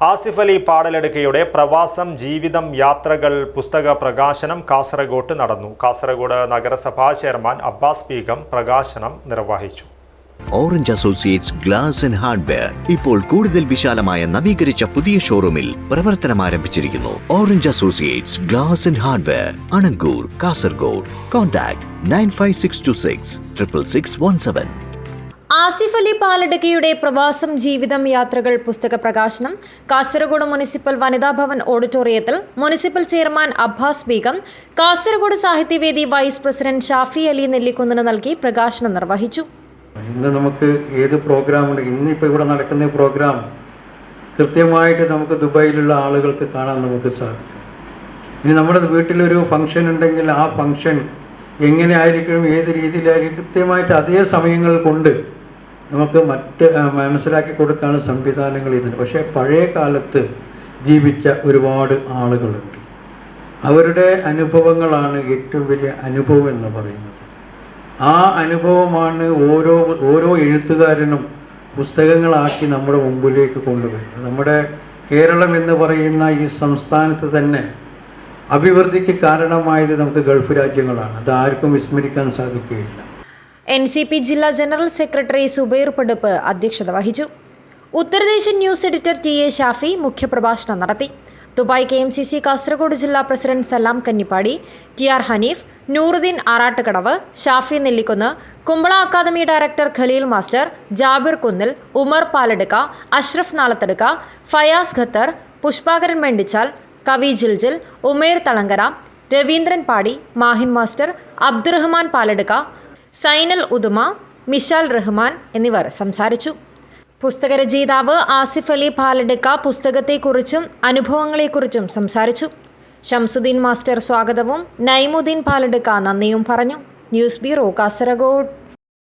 ആസിഫ് അലി പാടലെടുക്കയുടെ പ്രവാസം ജീവിതം യാത്രകൾ പുസ്തക പ്രകാശനം കാസർഗോട്ട് നടന്നു. കാസർഗോഡ് നഗരസഭാ ചെയർമാൻ അബ്ബാസ് ബീഗം പ്രകാശനം നിർവഹിച്ചു. Orange associates glass and hardware ഇപ്പോൾ കൂടുതൽ വിശാലമായ നവീകരിച്ച പുതിയ ഷോറൂമിൽ പ്രവർത്തനം ആരംഭിച്ചിരിക്കുന്നു. Orange associates glass and hardware Anangoor Kasaragod contact nine five six two six triple six one seven Asif Ali പാലടുക്കയുടെ പ്രവാസം ജീവിതം യാത്രകൾ പുസ്തക പ്രകാശനം കാസർഗോഡ് മുനിസിപ്പൽ വനിതാ ഭവൻ ഓഡിറ്റോറിയത്തിൽ municipal chairman Abbas Begum Kasaragod Sahithyavedi vice president Shafi Ali നെല്ലിക്കുന്നിന് നൽകി പ്രകാശനം നിർവഹിച്ചു. ഇന്ന് നമുക്ക് ഏത് പ്രോഗ്രാമുണ്ട് ഇന്നിപ്പോൾ ഇവിടെ നടക്കുന്ന പ്രോഗ്രാം കൃത്യമായിട്ട് നമുക്ക് ദുബായിലുള്ള ആളുകൾക്ക് കാണാൻ നമുക്ക് സാധിക്കും. ഇനി നമ്മുടെ വീട്ടിലൊരു ഫംഗ്ഷൻ ഉണ്ടെങ്കിൽ ആ ഫംഗ്ഷൻ എങ്ങനെ ആയിരിക്കണം ഏത് രീതിയിലായിരിക്കും കൃത്യമായിട്ട് അതേ സമയങ്ങൾ കൊണ്ട് നമുക്ക് മറ്റ് മനസ്സിലാക്കി കൊടുക്കാനുള്ള സംവിധാനങ്ങൾ ഇതിന് പക്ഷേ പഴയ കാലത്ത് ജീവിച്ച ഒരുപാട് ആളുകളുണ്ട്. അവരുടെ അനുഭവങ്ങളാണ് ഏറ്റവും വലിയ അനുഭവം എന്ന് പറയുന്നത്. ആ അനുഭവമാണ് ഓരോ ഓരോ എഴുത്തുകാരനും പുസ്തകങ്ങളാക്കി നമ്മുടെ മുമ്പിലേക്ക് കൊണ്ടുവരുന്നത്. നമ്മുടെ കേരളം എന്ന് പറയുന്ന ഈ സംസ്ഥാനത്ത് തന്നെ അഭിവൃദ്ധിക്ക് കാരണമായത് നമുക്ക് ഗൾഫ് രാജ്യങ്ങളാണ്. അത് ആർക്കും വിസ്മരിക്കാൻ സാധിക്കുകയില്ല. എൻ സി പി ജില്ലാ ജനറൽ സെക്രട്ടറി സുബൈർ പടുപ്പ് അധ്യക്ഷത വഹിച്ചു. Utharadesam news editor T A Shafi മുഖ്യപ്രഭാഷണം നടത്തി. Dubai K M C C Kasaragod ജില്ലാ president Salam Kannippadi T R Hanif Nooruddin Arattukadavu Shafi Nellikkunnu Kumbala academy director Khaleel master Jabir Kunnil Umar Paladukka Ashraf Nalathadukka Fayas Qatar Pushpakaran Mendichal കവി Jiljil Umer Thalangara Raveendran Padi Mahin master Abdurahman Paladukka Zainal Uduma Mishal Rahman എന്നിവർ സംസാരിച്ചു. പുസ്തകരചയിതാവ് ആസിഫ് അലി പാലടുക്ക പുസ്തകത്തെക്കുറിച്ചും അനുഭവങ്ങളെക്കുറിച്ചും സംസാരിച്ചു. Shamsuddin master സ്വാഗതവും നൈമുദ്ദീൻ പാലടുക്ക നന്ദിയും പറഞ്ഞു. News bureau Kasaragod.